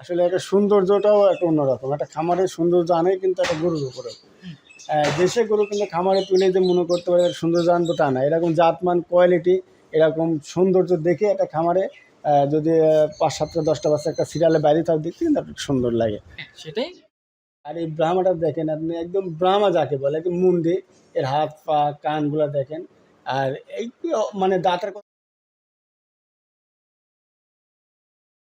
আসলে একটা সৌন্দর্যটাও একটা অন্যরকম একটা খামারের সৌন্দর্য আনে কিন্তু একটা গরুর উপরে। দেশে গরু কিন্তু খামারে তুলে যে মনে করতে পারে সৌন্দর্য আনব তা না। এরকম জাতমান কোয়ালিটি এরকম সৌন্দর্য দেখে একটা খামারে যদি পাঁচ সাতটা দশটা বাচ্চা একটা সিরিয়ালে বাইরে তাও দেখতে কিন্তু একটা সুন্দর লাগে। সেটাই। আর এই ব্রাহ্মাটা দেখেন আপনি একদম ব্রাহ্মা যাকে বলে একদম মুন্ডি এর হাত পা কানগুলা দেখেন। আর এই মানে দাঁতের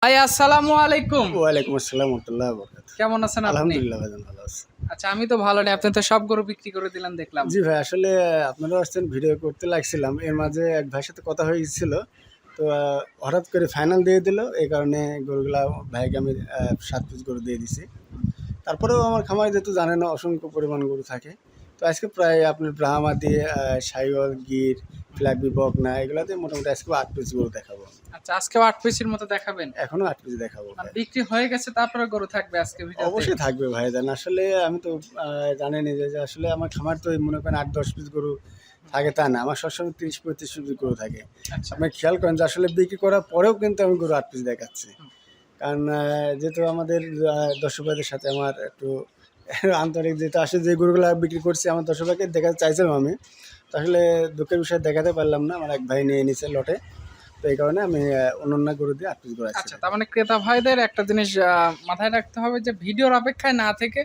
ভাই আসসালামু আলাইকুম। ওয়ালাইকুম আসসালাম রহমতুল্লাহ বরকাত কেমন আছেন আপনি? আলহামদুলিল্লাহ ভাইজান ভালো আছে। আচ্ছা আমি তো ভালো নেই আপনি তো সব গরু বিক্রি করে দিলাম দেখলাম। জি ভাই আসলে আপনারা আসছেন ভিডিও করতে লাগছিলাম। এর মাঝে এক ভাইয়ের সাথে কথা হয়ে গেছিল তো হঠাৎ করে ফাইনাল দিয়ে দিল। এই কারণে গরুগুলা ভাইকে আমি সাত পিস গরু দিয়ে দিছি। তারপরেও আমার খামারে যেহেতু জানেন অসংখ্য পরিমাণ গরু থাকে। তো আজকে প্রায় আপনার ব্রাহ্মা দিয়ে সাইওয়াল গির ফ্ল্যাগবি বকনা এগুলাতে মোটামুটি আজকে আট পিস গরু দেখাবো। আচ্ছা আজকেও আট পিসের মতো দেখাবেন? এখনও আট পিস দেখাবো বিক্রি হয়ে গেছে তারপরে গরু থাকবে আজকে অবশ্যই থাকবে ভাই জান আসলে আমি তো আহ, জানেনই যে আসলে আমার খামার তো মনে করেন আট দশ পিস গরু থাকে তা না আমার সবসময় তিরিশ পঁয়ত্রিশ পিস গরু থাকে। আচ্ছা। আপনি খেয়াল করেন যে আসলে বিক্রি করার পরেও কিন্তু আমি গরু আট পিস দেখাচ্ছি। কারণ যেহেতু আমাদের আহ, দর্শক ভাইদের সাথে আমার একটু আন্তরিক যেহেতু আসলে যে গরুগুলো বিক্রি করছি আমার দর্শক ভাইকে দেখাতে চাইছিলাম আমি তো আসলে দুঃখের বিষয়ে দেখাতে পারলাম না। আমার এক ভাই নিয়ে নিছে লটে। তো এই কারণে আমি অন্য গরু দিয়ে গরু আছি। আচ্ছা তার মানে ক্রেতা ভাইদের একটা জিনিস মাথায় রাখতে হবে যে ভিডিওর অপেক্ষায় না থেকে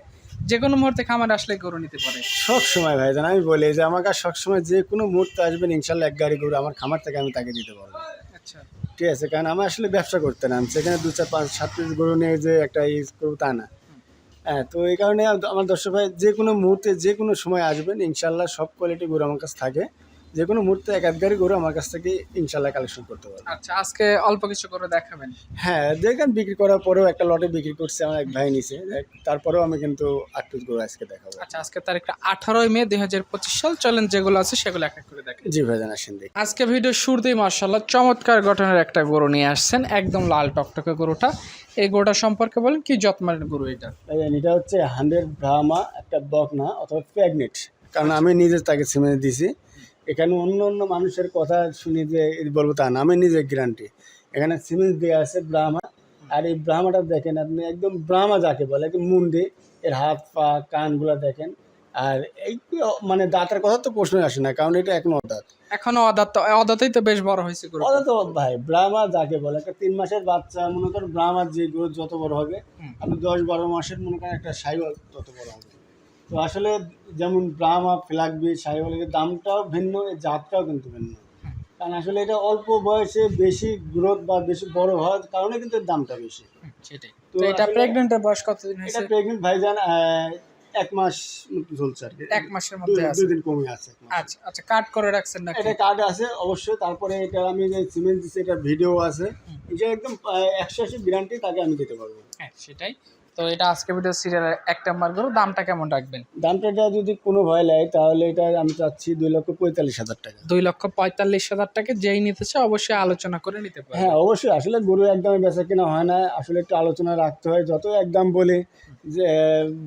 যে কোনো মুহূর্তে খামার আসলে গরু নিতে পারে। সব সময় ভাই জান আমি বলি যে আমার কাছে সবসময় যে কোনো মুহূর্তে আসবেন ইনশাল্লাহ এক গাড়ি গরু আমার খামার থেকে আমি তাকে দিতে পারব। আচ্ছা। ঠিক আছে কারণ আমি আসলে ব্যবসা করতে না সেখানে দু চার পাঁচ সাত পিস গরু নিয়ে যে একটা ইউজ করব তা না। হ্যাঁ তো এই কারণে আমার দর্শক ভাই, যে কোনো মুহূর্তে, যে কোনো সময় আসবেন ইনশাল্লাহ সব কোয়ালিটি আমার কাছে থাকে। যে কোনো মুহূর্তে এক এক গাড়ি গরু আমার কাছ থেকে ইনশাল্লাহ কালেকশন করতে পারবে। আচ্ছা আজকে অল্প কিছু করে দেখাবেন। হ্যাঁ দেখেন বিক্রি করার পরেও একটা লটে বিক্রি করছে আমার এক ভাই নিছে। তারপরেও আমি কিন্তু আট পিস গরু আজকে দেখাবো। আচ্ছা আজকে তারিখটা আঠারোই মে দুই হাজার পঁচিশ সাল চলেন যেগুলো আছে সেগুলো এক এক করে দেখেন জি ভাই জান আসেন দেখি। আজকে ভিডিও শুরুতেই মার্শাল্লাহ চমৎকার গঠনের একটা গরু নিয়ে আসছেন একদম লাল টকটকে গরুটা। এই গরুটা সম্পর্কে বলেন কি যত্নের গরু এটা? এটা হচ্ছে হান্ড্রেড ব্রাহ্মা একটা বকনা অথবা প্রেগনেন্ট কারণ আমি নিজে তাকে সিমেন্ট দিছি। এখানে অন্য অন্য মানুষের কথা শুনি যে বলব তা না আমি নিজে গ্যারান্টি। এখানে সিমেন্ট দেওয়া আছে ব্রাহ্মা আর এই ব্রাহ্মাটা দেখেন আপনি একদম ব্রাহ্মা যাকে বলে একদম মুন্ডি এর হাত পা কানগুলো দেখেন। আর এই মানে দাঁতের কথা তো প্রশ্নই আসে না কারণ এটা এখনও দাঁত এখনও অদাত অদাতেই তো বেশ বড় হয়েছে গরু ওটা তো ভাই ব্রাহ্মা যাকে বলে একটা তিন মাসের বাচ্চা মনে করেন ব্রাহ্মার যে গ্রোথ যত বড় হবে। আপনি দশ বারো মাসের মনে করেন একটা সাইবার তত বড় হবে। তো আসলে যেমন ব্রাহ্মা ফ্লাগবি সাইবলের দামটাও ভিন্ন এর জাতটাও কিন্তু ভিন্ন। কারণ আসলে এটা অল্প বয়সে বেশি গ্রোথ বা বেশি বড় হওয়ার কারণে কিন্তু দামটা বেশি। সেটাই। তো এটা প্রেগনেন্টের বয়স কতদিন এটা হয়েছে? প্রেগনেন্ট ভাইজান এক মাস চলছে আর কি। এক মাসের মধ্যে আছে। দুই দিন কমে আছে আচ্ছা আচ্ছা কাট করে রাখছেন নাকি? এটা কার্ড আছে অবশ্যই। তারপরে এটা আমি যে সিমেন্ট দিচ্ছি এটা ভিডিও আছে। এটা একদম একশো আশি গ্যারান্টি তাকে আমি দিতে পারব। হ্যাঁ সেটাই। তো এটা আজকে ভিডিও সিরিয়ালের এক নাম্বার গরু দামটা কেমন রাখবেন? দামটা যদি কোনো ভয় লাগে তাহলে এটা আমি চাচ্ছি দুই লক্ষ পঁয়তাল্লিশ হাজার টাকা। দুই লক্ষ পঁয়তাল্লিশ হাজার টাকা যেই নিতে চায় অবশ্যই আলোচনা করে নিতে পারে হ্যাঁ অবশ্যই। আসলে গরু একদমই বেচা কিনা হয় না আসলে একটু আলোচনা রাখতে হয়। যত একদম বলি যে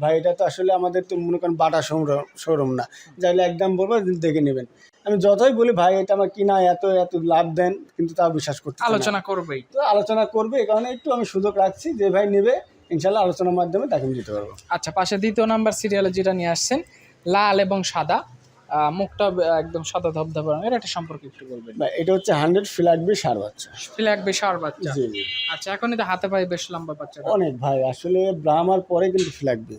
ভাই এটা তো আসলে আমাদের তো মনে করেন বাটা শোরুম শোরুম না। যাইলে একদম বলব দেখে নেবেন। আমি যতই বলি ভাই এটা আমার কিনা এত এত লাভ দেন কিন্তু তাও বিশ্বাস করতে আলোচনা করবেই। তো আলোচনা করবে এই কারণে একটু আমি সুযোগ রাখছি যে ভাই নেবে। ইনশাল্লাহ আলোচনার মাধ্যমে তাকে আমি দিতে পারব। আচ্ছা পাশে দ্বিতীয় নাম্বার সিরিয়ালে যেটা নিয়ে আসছেন লাল এবং সাদা। মুখটা একদম সাদা ধবধবে রঙের এটা সম্পর্কে একটু বলবেন। এটা হচ্ছে হান্ড্রেড ফ্ল্যাগবি সার বাচ্চা। ফ্ল্যাগ বেশ আর বাচ্চা। আচ্ছা এখনই তো হাতে পায়ে বেশ লম্বা বাচ্চা। অনেক ভাই আসলে ব্রাহ্মার পরে কিন্তু ফ্ল্যাগবি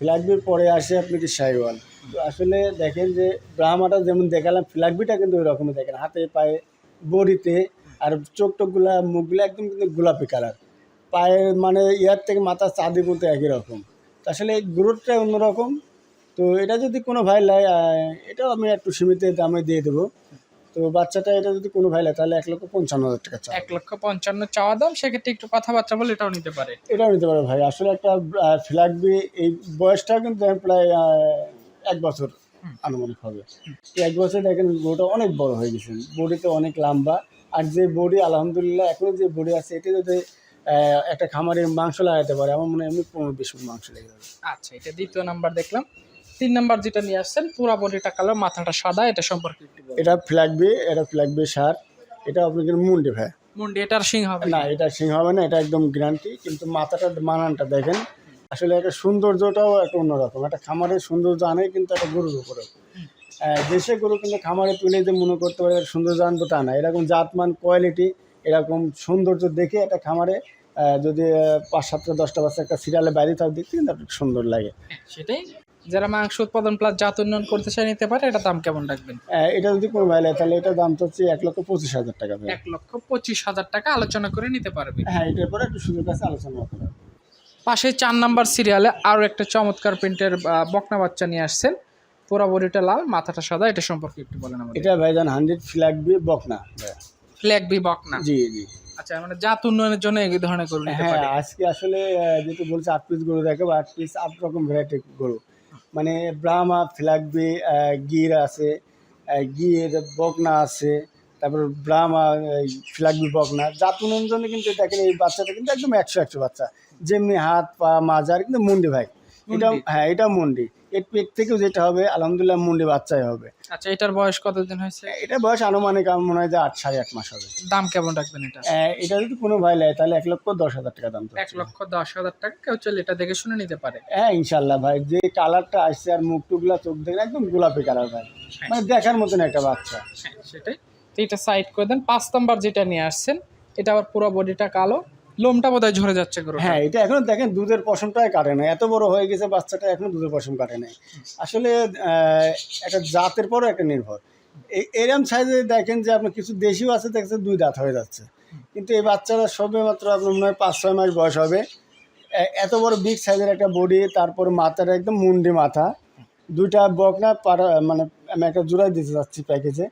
ফ্ল্যাগবির পরে আসে আপনি কি সাইওয়াল। তো আসলে দেখেন যে ব্রাহ্মাটা যেমন দেখালাম ফ্ল্যাগবিটা কিন্তু ওই রকমই দেখেন। হাতে পায়ে বডিতে আর চোখ টোকগুলা মুখগুলো একদম কিন্তু গোলাপি কালার পায়ের মানে ইয়ার থেকে মাথা চাঁদি মতো একই রকম। আসলে এই গ্রোথটাই অন্যরকম। তো এটা যদি কোনো ভাই লাই এটাও আমি একটু সীমিত দামে দিয়ে দেবো। তো বাচ্চাটা এটা যদি কোনো ভাই লাই তাহলে এক লক্ষ পঞ্চান্ন হাজার টাকা চাই এক লক্ষ পঞ্চান্ন চাওয়া দাম সেক্ষেত্রে একটু কথাবার্তা বলে এটাও নিতে পারে। এটাও নিতে পারে ভাই। আসলে একটা ফ্ল্যাগবি এই বয়সটাও কিন্তু প্রায় এক বছর আনুমানিক হবে। এক বছর দেখেন বউটা অনেক বড় হয়ে গেছে বডিতে অনেক লম্বা। আর যে বডি আলহামদুলিল্লাহ এখনও যে বডি আছে এতে যদি একটা খামারের মাংস লাগাতে পারে। আমার মনে হয় এমনি পনেরো বিশ মাংস লেগে যাবে। আচ্ছা এটা দ্বিতীয় নাম্বার দেখলাম। তিন নাম্বার যেটা নিয়ে আসছেন পুরা বডিটা কালো মাথাটা সাদা এটা সম্পর্কে এটা ফ্ল্যাগবি এটা ফ্ল্যাগবি সার। এটা আপনাদের মুন্ডি ভাই। মুন্ডি এটার সিং হবে না এটা সিং হবে না এটা একদম গ্যারান্টি কিন্তু মাথাটা মানানটা দেখেন। আসলে একটা সৌন্দর্যটাও একটা অন্যরকম। একটা খামারের সৌন্দর্য আনে কিন্তু একটা গরুর উপরে দেশে গরু কিন্তু খামারে তুলে যে মনে করতে পারে সৌন্দর্য আনব তা না। এরকম জাতমান কোয়ালিটি এরকম সৌন্দর্য দেখে একটা খামারে যদি পাঁচ সাতটা দশটা বাচ্চা একটা সিরিয়ালে বাইরে তাও দেখতে কিন্তু একটা সুন্দর লাগে। সেটাই। যারা মাংস উৎপাদন প্লাস জাত উন্নয়ন করতে চায় নিতে পারে এটা দাম কেমন রাখবেন? এটা যদি কোনো ভাই নেয়, তাহলে এটার দাম তো হচ্ছে এক লক্ষ পঁচিশ হাজার টাকা এক লক্ষ পঁচিশ হাজার টাকা আলোচনা করে নিতে পারবে। হ্যাঁ এটার পরে একটু সুযোগ আছে আলোচনা করা পাশে চার নাম্বার সিরিয়ালে আরও একটা চমৎকার প্রিন্টের বকনা বাচ্চা নিয়ে আসছেন। পুরা বডিটা লাল মাথাটা সাদা এটা সম্পর্কে একটু বলেন আমাদের। এটা ভাইজান হান্ড্রেড ফ্ল্যাগ বি বকনা। ফ্ল্যাগ বি বকনা জি জি। আচ্ছা মানে জাত উন্নয়নের জন্য এই ধরনের গরু নিতে হ্যাঁ পারে। আজকে আসলে যেহেতু বলছে আট পিস গরু দেখে বা আট পিস আট রকম ভ্যারাইটি গরু। মানে ব্রাহ্মা ফ্ল্যাগবি গির আছে গির বকনা আছে তারপর ব্রাহ্মা ফ্ল্যাগবি বকনা। জাত উন্নয়নের জন্য কিন্তু দেখেন এই বাচ্চাটা কিন্তু একদম একশো একশো বাচ্চা। যেমনি হাত পা মাজার কিন্তু মুন্ডি ভাই। এটা হ্যাঁ এটা মুন্ডি। এর পেট থেকেও যেটা হবে আলহামদুলিল্লাহ মুন্ডি বাচ্চাই হবে। আচ্ছা এটার বয়স কতদিন হয়েছে? এটা বয়স আনুমানিক আমার মনে হয় যে আট সাড়ে আট মাস হবে। দাম কেমন রাখবেন এটা? এটা যদি কোনো ভাই নেয় তাহলে এক লক্ষ দশ হাজার টাকা দাম এক লক্ষ দশ হাজার টাকা কেউ চলে এটা দেখে শুনে নিতে পারে। হ্যাঁ ইনশাল্লাহ ভাই যে কালারটা আসছে আর মুখ টুকলা চোখ দেখে একদম গোলাপি কালার ভাই। মানে দেখার মতন একটা বাচ্চা। হ্যাঁ সেটাই। তো এটা সাইড করে দেন পাঁচ নাম্বার যেটা নিয়ে আসছেন এটা আবার পুরো বডিটা কালো। লোমটা বোধহয় ঝরে যাচ্ছে গরু হ্যাঁ এটা এখনও দেখেন দুধের পশমটাই কাটে না। এত বড় হয়ে গেছে বাচ্চাটা, এখনও দুধের পশম কাটে নাই। আসলে একটা জাতের পরও একটা নির্ভর। এরম সাইজে দেখেন যে আপনার কিছু দেশিও আছে দেখছে দুই দাঁত হয়ে যাচ্ছে। কিন্তু এই বাচ্চারা সবে মাত্র আপনার মনে হয় পাঁচ, ছয় মাস বয়স হবে। এত বড় বিগ সাইজের একটা বডি, তারপর মাথাটা একদম মুন্ডি মাথা। দুইটা বকনা পাড়া মানে আমি একটা জোড়াই দিতে যাচ্ছি প্যাকেজে।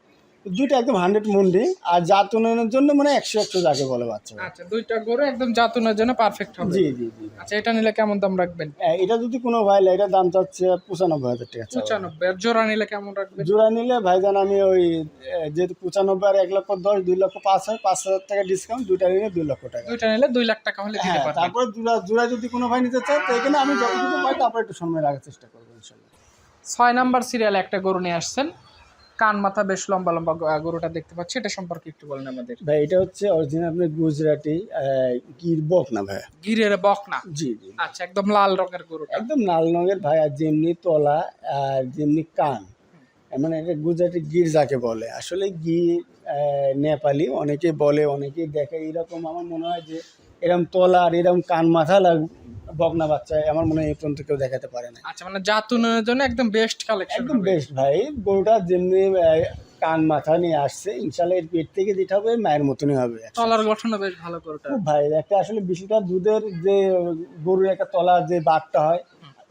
দুইটা একদম হান্ড্রেড মুন্ডি আর জাত উন্নয়নের জন্য মানে একশো একশো যাকে বলে বাচ্চা আচ্ছা দুইটা গরু একদম জাতুনের জন্য পারফেক্ট হবে। জি জি জি। আচ্ছা এটা নিলে কেমন দাম রাখবেন? হ্যাঁ, এটা যদি কোনো ভাই নেয়, এটার দাম চাচ্ছে পঁচানব্বই হাজার টাকা পঁচানব্বই আর জোড়া নিলে কেমন রাখবেন? জোড়া নিলে ভাই ভাইজান আমি ওই যেহেতু পঁচানব্বই আর এক লক্ষ দশ দুই লক্ষ পাঁচ হয় পাঁচ হাজার টাকা ডিসকাউন্ট দুইটা নিলে দুই লক্ষ টাকা। দুইটা নিলে দুই লাখ টাকা হলে হ্যাঁ তারপরে জোড়া জোড়া যদি কোনো ভাই নিতে চায় তো এখানে আমি যতটুকু পাই তারপরে একটু সময় রাখার চেষ্টা করব ইনশাল্লাহ। ছয় নাম্বার সিরিয়ালে একটা গরু নিয়ে আসছেন। কান মাথা বেশ লম্বা লম্বা গরুটা দেখতে পাচ্ছি। এটা সম্পর্কে একটু বলেন আমাদের। ভাই এটা হচ্ছে অরিজিনাল গুজরাটি গির বক না ভাই। গিরের বকনা? জি জি। আচ্ছা একদম লাল রঙের গরুটা। একদম লাল রঙের ভাই আর যেমনি তলা আর যেমনি কান। মানে এটা গুজরাটি গির যাকে বলে। আসলে গির নেপালি অনেকে বলে অনেকেই দেখে। এরকম আমার মনে হয় যে এরকম তলা আর এরকম কান মাথা লাগ বকনা বাচ্চা আমার মনে হয় এই পর্যন্ত কেউ দেখাতে পারে না আচ্ছা মানে জাতুনের জন্য একদম বেস্ট কালেকশন একদম বেস্ট ভাই। গরুটা যেমনি আহ, কান মাথা নিয়ে আসছে ইনশাল্লাহ এর পেট থেকে যেটা হবে মায়ের মতনই হবে। তলার গঠনও বেশ ভালো খুব ভাই একটা আসলে বিষয়টা দুধের যে গরুর একটা তলা যে বাটটা হয়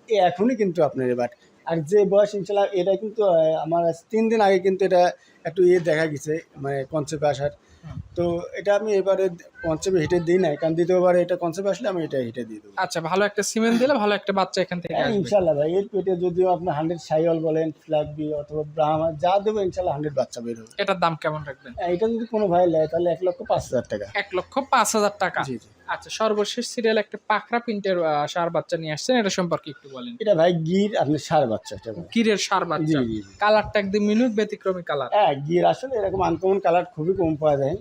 এ এখনই কিন্তু আপনার এই বাট। আর যে বয়স ইনশাল্লাহ এটা কিন্তু আহ, আমার আজ তিন দিন আগে কিন্তু এটা একটু ইয়ে দেখা গেছে মানে কনসেপ্ট আসার। হুম। তো এটা আমি এবারে কনসেপ্ট হিটে দিই নাই কারণ দ্বিতীয়বার এটা কনসেপ্ট আসলে আমি এটা হিটে দিয়ে দেবো। আচ্ছা ভালো একটা সিমেন্ট দিলে ভালো একটা বাচ্চা এখান থেকে হ্যাঁ, আসবে। ইনশাল্লাহ ভাই এর পেটে যদিও আপনি হান্ড্রেড সাইল বলেন ফ্ল্যাগবি অথবা ব্রাহ্মা যা দেবো ইনশাল্লাহ হান্ড্রেড বাচ্চা বেরোবে এটার দাম কেমন রাখবেন? হ্যাঁ, এটা যদি কোনো ভাই নেয় তাহলে এক লক্ষ পাঁচ হাজার টাকা। এক লক্ষ পাঁচ হাজার টাকা। জি জি। আচ্ছা সর্বশেষ সিরিয়াল একটা পাকড়া প্রিন্টের সার বাচ্চা নিয়ে আসছেন এটা সম্পর্কে একটু বলেন। এটা ভাই গির আপনি সার বাচ্চা। কিরের সার বাচ্চা। কালারটা একদম মিনুট ব্যতিক্রমী কালার হ্যাঁ গির আসলে এরকম আনকমন কালার খুবই কম পাওয়া যায়।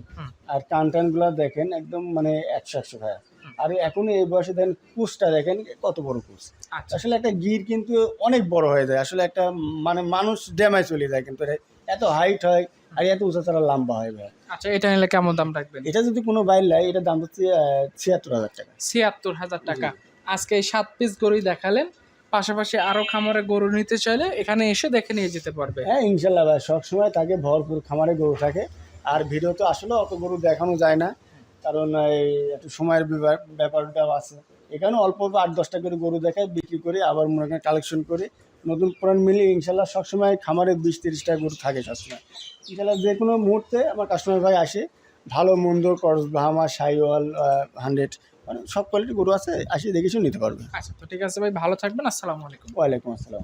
আর কান টানগুলো দেখেন একদম মানে একশো একশো ভাই আর এখন এই বয়সে দেখেন কুচটা দেখেন কত বড় কুচ। আচ্ছা। আসলে একটা গির কিন্তু অনেক বড় হয়ে যায়। আসলে একটা মানে মানুষ ড্যামায় চলে যায় কিন্তু এটা এত হাইট হয় আর এত উঁচা চারা লম্বা হয় ভাই। আচ্ছা এটা নিলে কেমন দাম রাখবেন? এটা যদি কোনো বাইর নেয় এটার দাম হচ্ছে ছিয়াত্তর হাজার টাকা। ছিয়াত্তর হাজার টাকা। আজকে এই সাত পিস গরুই দেখালেন। পাশাপাশি আরও খামারে গরু নিতে চাইলে এখানে এসে দেখে নিয়ে যেতে পারবে। হ্যাঁ ইনশাল্লাহ ভাই। সবসময় তাকে ভরপুর খামারে গরু থাকে। আর ভিডিও তো আসলে অত গরু দেখানো যায় না কারণ এই একটু সময়ের ব্যাপারটাও আছে। এখানে অল্প অল্প আট দশটা করে গরু দেখায় বিক্রি করে আবার মনে করেন কালেকশন করে নতুন পুরান মিলিয়ে ইনশাল্লাহ সবসময় খামারে বিশ তিরিশটা গরু থাকে সবসময়। ইনশাল্লাহ যে কোনো মুহূর্তে আমার কাস্টমার ভাই আসে ভালো মন্দ করস ভামা সাইওয়াল হান্ড্রেড মানে সব কোয়ালিটি গরু আছে আসে দেখে নিতে পারবে। আচ্ছা তো ঠিক আছে ভাই ভালো থাকবেন আসসালামু আলাইকুম। ওয়ালাইকুম আসসালাম।